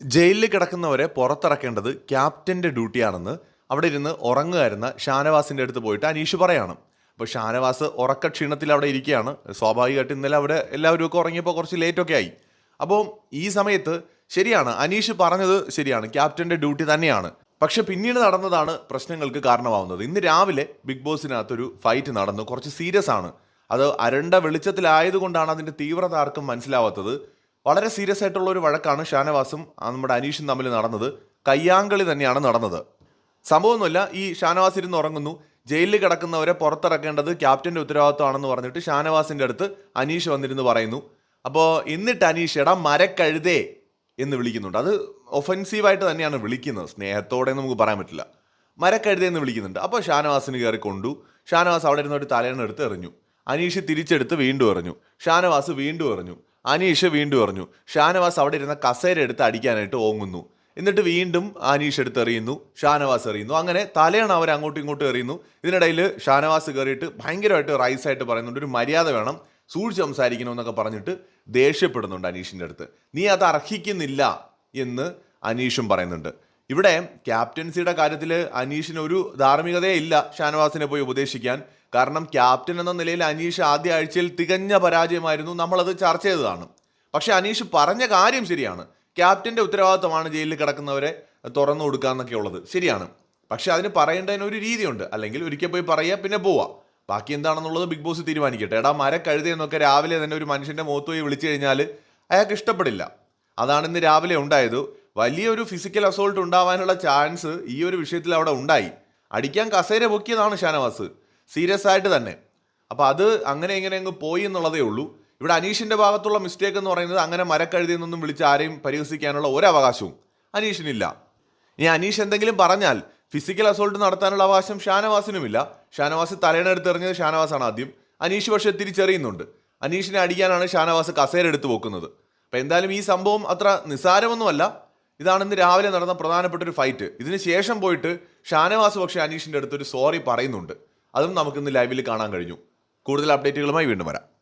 ജയിലിൽ കിടക്കുന്നവരെ പുറത്തിറക്കേണ്ടത് ക്യാപ്റ്റന്റെ ഡ്യൂട്ടിയാണെന്ന് അവിടെ ഇരുന്ന് ഉറങ്ങുകയായിരുന്ന ഷാനവാസിന്റെ അടുത്ത് പോയിട്ട് അനീഷ് പറയാണ്. അപ്പോൾ ഷാനവാസ് ഉറക്ക ക്ഷീണത്തിൽ അവിടെ ഇരിക്കുകയാണ്. സ്വാഭാവികമായിട്ട് ഇന്നലെ അവിടെ എല്ലാവരും ഒക്കെ ഉറങ്ങിയപ്പോൾ കുറച്ച് ലേറ്റ് ഒക്കെ ആയി. അപ്പോൾ ഈ സമയത്ത് ശരിയാണ് അനീഷ് പറഞ്ഞത് ശരിയാണ് ക്യാപ്റ്റന്റെ ഡ്യൂട്ടി തന്നെയാണ്. പക്ഷെ പിന്നീട് നടന്നതാണ് പ്രശ്നങ്ങൾക്ക് കാരണമാവുന്നത്. ഇന്ന് രാവിലെ ബിഗ് ബോസിനകത്തൊരു ഫൈറ്റ് നടന്നു. കുറച്ച് സീരിയസ് ആണ്. അത് അരണ്ട വെളിച്ചത്തിലായതുകൊണ്ടാണ് അതിന്റെ തീവ്രത ആർക്കും മനസ്സിലാവാത്തത്. വളരെ സീരിയസ് ആയിട്ടുള്ള ഒരു വഴക്കാണ് ഷാനവാസും നമ്മുടെ അനീഷും തമ്മിൽ നടന്നത്. കയ്യാങ്കളി തന്നെയാണ് നടന്നത്. സംഭവമൊന്നുമില്ല ഈ ഷാനവാസ് ഇരുന്ന് ഉറങ്ങുന്നു. ജയിലിൽ കിടക്കുന്നവരെ പുറത്തിറക്കേണ്ടത് ക്യാപ്റ്റന്റെ ഉത്തരവാദിത്വമാണെന്ന് പറഞ്ഞിട്ട് ഷാനവാസിന്റെ അടുത്ത് അനീഷ് വന്നിരുന്ന് പറയുന്നു. അപ്പോൾ എന്നിട്ട് അനീഷ് എടാ മരക്കഴുതേ എന്ന് വിളിക്കുന്നുണ്ട്. അത് ഒഫൻസീവായിട്ട് തന്നെയാണ് വിളിക്കുന്നത്. സ്നേഹത്തോടെ നമുക്ക് പറയാൻ പറ്റില്ല. മരക്കഴുതേ എന്ന് വിളിക്കുന്നുണ്ട്. അപ്പോൾ ഷാനവാസിന് കയറി കൊണ്ടു. ഷാനവാസ് അവിടെ ഇരുന്ന് ഒരു തലേന്ന് എടുത്ത് എറിഞ്ഞു. അനീഷ് തിരിച്ചെടുത്ത് വീണ്ടും എറിഞ്ഞു. ഷാനവാസ് വീണ്ടും എറിഞ്ഞു. അനീഷ് വീണ്ടും എറിഞ്ഞു. ഷാനവാസ് അവിടെ ഇരുന്ന കസേര എടുത്ത് അടിക്കാനായിട്ട് ഓങ്ങുന്നു. എന്നിട്ട് വീണ്ടും അനീഷ് എടുത്ത് എറിയുന്നു. ഷാനവാസ് എറിയുന്നു. അങ്ങനെ തലയാണ് അവർ അങ്ങോട്ടും ഇങ്ങോട്ടും എറിയുന്നു. ഇതിനിടയിൽ ഷാനവാസ് കയറിയിട്ട് ഭയങ്കരമായിട്ട് റൈസ് ആയിട്ട് പറയുന്നുണ്ട്. ഒരു മര്യാദ വേണം. സൂക്ഷിച്ച് സംസാരിക്കണമെന്നൊക്കെ പറഞ്ഞിട്ട് ദേഷ്യപ്പെടുന്നുണ്ട് അനീഷിന്റെ അടുത്ത്. നീ അത് അർഹിക്കുന്നില്ല എന്ന് അനീഷും പറയുന്നുണ്ട്. ഇവിടെ ക്യാപ്റ്റൻസിയുടെ കാര്യത്തിൽ അനീഷിന് ഒരു ധാർമ്മികതയെ ഇല്ല ഷാനവാസിനെ പോയി ഉപദേശിക്കാൻ. കാരണം ക്യാപ്റ്റൻ എന്ന നിലയിൽ അനീഷ് ആദ്യ ആഴ്ചയിൽ തികഞ്ഞ പരാജയമായിരുന്നു. നമ്മളത് ചർച്ച ചെയ്തതാണ്. പക്ഷെ അനീഷ് പറഞ്ഞ കാര്യം ശരിയാണ്. ക്യാപ്റ്റന്റെ ഉത്തരവാദിത്തമാണ് ജയിലിൽ കിടക്കുന്നവരെ തുറന്നു കൊടുക്കുക എന്നൊക്കെ ഉള്ളത്. ശരിയാണ്. പക്ഷെ അതിന് പറയേണ്ടതിന് ഒരു രീതിയുണ്ട്. അല്ലെങ്കിൽ ഒരിക്കൽ പോയി പറയുക പിന്നെ പോവാം ബാക്കി എന്താണെന്നുള്ളത് ബിഗ് ബോസ് തീരുമാനിക്കട്ടെ. എടാ മര കഴുതയെന്നൊക്കെ രാവിലെ തന്നെ ഒരു മനുഷ്യന്റെ മുഖത്ത് പോയി വിളിച്ചു കഴിഞ്ഞാൽ അയാൾക്ക് ഇഷ്ടപ്പെടില്ല. അതാണ് ഇന്ന് രാവിലെ ഉണ്ടായത്. വലിയൊരു ഫിസിക്കൽ അസോൾട്ട് ഉണ്ടാവാനുള്ള ചാൻസ് ഈ ഒരു വിഷയത്തിൽ അവിടെ ഉണ്ടായി. അടിക്കാൻ കസേര പൊക്കിയതാണ് ഷാനവാസ്. സീരിയസ് ആയിട്ട് തന്നെ. അപ്പോൾ അത് അങ്ങനെ ഇങ്ങനെ അങ്ങ് പോയി എന്നുള്ളതേ ഉള്ളൂ. ഇവിടെ അനീഷിന്റെ ഭാഗത്തുള്ള മിസ്റ്റേക്ക് എന്ന് പറയുന്നത് അങ്ങനെ മരക്കഴുതിയെന്നൊന്നും വിളിച്ച് ആരെയും പരിഹസിക്കാനുള്ള ഒരു അവകാശവും അനീഷിനില്ല. ഇനി അനീഷ് എന്തെങ്കിലും പറഞ്ഞാൽ ഫിസിക്കൽ അസോൾട്ട് നടത്താനുള്ള അവകാശം ഷാനവാസിനുമില്ല. ഷാനവാസ് തലേണെടുത്ത് എറിഞ്ഞത് ഷാനവാസാണ് ആദ്യം. അനീഷ് പക്ഷെ തിരിച്ചറിയുന്നുണ്ട്. അനീഷിനെ അടിക്കാനാണ് ഷാനവാസ് കസേര എടുത്ത് വെക്കുന്നത് അപ്പോൾ എന്തായാലും ഈ സംഭവം അത്ര നിസ്സാരമൊന്നുമല്ല. ഇതാണ് ഇന്ന് രാവിലെ നടന്ന പ്രധാനപ്പെട്ട ഒരു ഫൈറ്റ് ഇതിന് ശേഷം പോയിട്ട് ഷാനവാസ് പക്ഷേ അനീഷിന്റെ അടുത്തൊരു സോറി പറയുന്നുണ്ട്. അതും നമുക്ക് ഇന്ന് ലൈവിൽ കാണാൻ കഴിഞ്ഞു. കൂടുതൽ അപ്ഡേറ്റുകളുമായി വീണ്ടും വരാം.